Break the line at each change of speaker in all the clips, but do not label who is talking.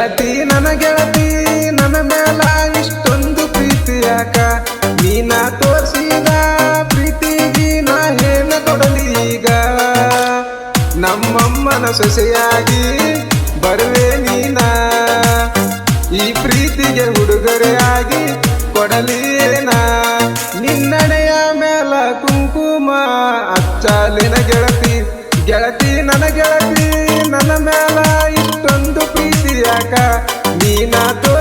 ಗೆಳತಿ, ನನ್ನ ಗೆಳತಿ, ನನ್ನ ಮೇಲ ಇಷ್ಟೊಂದು ಪ್ರೀತಿ ಯಾಕ? ನೀನ ತೋರಿಸಿದ ಪ್ರೀತಿಗೆ ನಾ ಏನ ಕೊಡಲಿ ಈಗ. ನಮ್ಮಮ್ಮನ ಸೊಸೆಯಾಗಿ ಬರುವೆ ನೀನ. ಈ ಪ್ರೀತಿಗೆ ಉಡುಗೊರೆಯಾಗಿ ಕೊಡಲೇನ ನಿನ್ನಡೆಯ ಮೇಲ ಕುಂಕುಮ, ಅಚ್ಚಾಲಿನ ಗೆಳತಿ. ಗೆಳತಿ, ನನ್ನ ಗೆಳತಿ, ನನ್ನ ಮೇಲ ಪ್ರೀತಿ ನೀನ ತೋರಿಸಿದ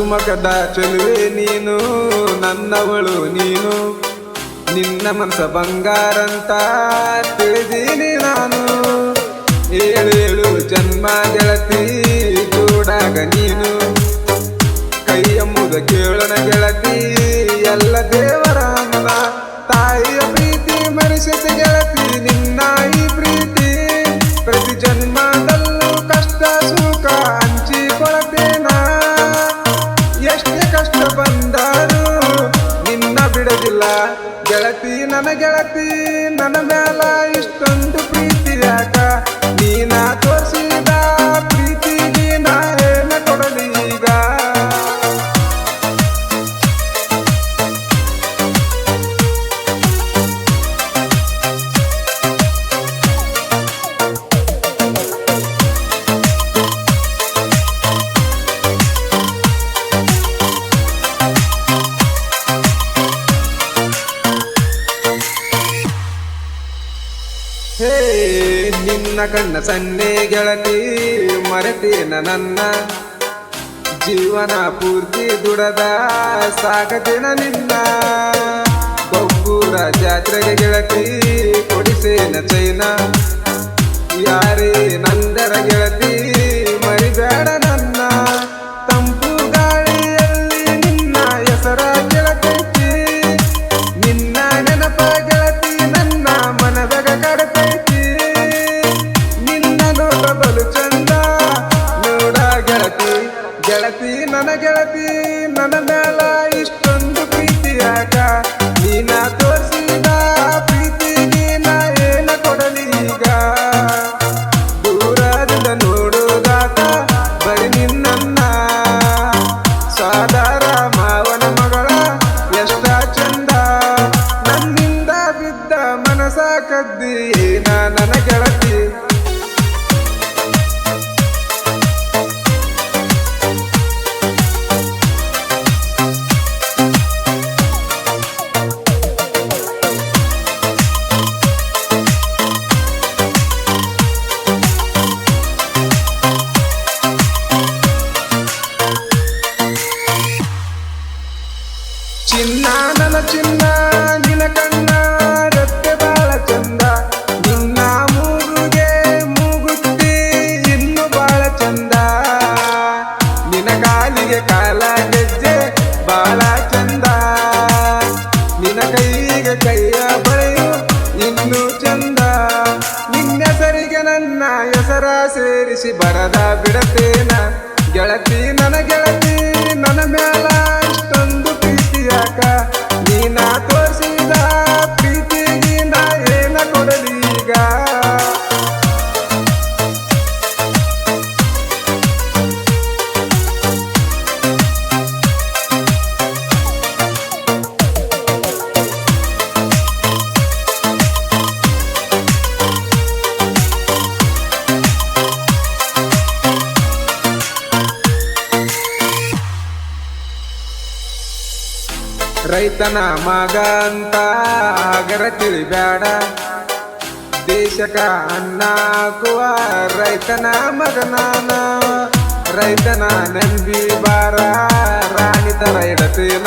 ನಗುಮಕದ ಚೆಲುವೆ ನೀನು, ನನ್ನವಳು ನೀನು. ನಿನ್ನ ಮನಸ ಬಂಗಾರಂತ ತಿಳಿದೀನಿ ನಾನು. ಏಳು ಏಳು ಜನ್ಮ ಗೆಳತಿ ಕೂಡಾಗ ನೀನು. ಕೈ ಎಂಬುದ ಕೇಳನ ಗೆಳತಿ, ಎಲ್ಲ ದೇವರ ತಾಯಿಯ ಪ್ರೀತಿ ಮನುಷ್ಯ ಗೆಳತಿ ನಿನ್ನ ಗೆಳತಿ ನನ್ನ ಗೆಳತಿ ನನ್ನ ಮೇಲ ಇಷ್ಟೊಂದು ಪ್ರೀತಿ ಯಾಕ? ನೀನಾ ತೋರಿಸಿದ ನಿನ್ನ ಕಣ್ಣ ಸನ್ನೆ ಗೆಳತಿ, ಮರೆತೇನ ನನ್ನ. ಜೀವನ ಪೂರ್ತಿ ದುಡದ ಸಾಕತೇನ ನಿನ್ನ. ಬಬ್ಬೂರ ಜಾತ್ರೆಗೆ ಗೆಳತಿ, ಕೊಡಿಸೇನ ಚೈನ. ಯಾರೇ ನಂದರ ಗೆಳತಿ ಗೆಳತಿ, ನನ್ನ ಗೆಳತಿ, ನನ್ನ ಮೇಲ ಇಷ್ಟೊಂದು ಪ್ರೀತಿ ಯಾಕ ನೀನ ತೋರಿಸಿದ ಪ್ರೀತಿ ನಾ ಏನ ಕೊಡಲಿ ಈಗ? ದೂರದಿಂದ ನೋಡುದಾತ, ಬರೀ ನಿನ್ನ ಸಾಧಾರ ಮಾವನ ಮಗಳ, ಎಷ್ಟ ಚಂದ. ನನ್ನಿಂದ ಬಿದ್ದ ಮನಸ ಕದ್ದಿ ನನ್ನ ಗೆಳತಿ? ಚಿನ್ನ ಬಾಳ ಚಂದ. ನಿನ್ನ ಕಾಲ ಗೆಜ್ಜೆ ಬಾಳ ಚಂದ. ನಿನ ಕೈಗೆ ಕೈಯ ಬಳೆಯು ಇನ್ನು ಚಂದ. ನಿನ್ನ ಸರಿಗೆ ನನ್ನ ಹೆಸರ ಸೇರಿಸಿ ಬರದ ಬಿಡತೇನ ಗೆಳತಿ. ರೈತನ ಮಗ ಅಂತ ಆಗರ ತಿಳಿಬ್ಯಾಡ. ದೇಶಕ ಅನ್ನ ಹಾಕುವ ರೈತನ ಮಗನಾನ. ರೈತನ ನಂಬಿ ಬಾರ ರಾಣಿ ತರ ಇಡತೇನ.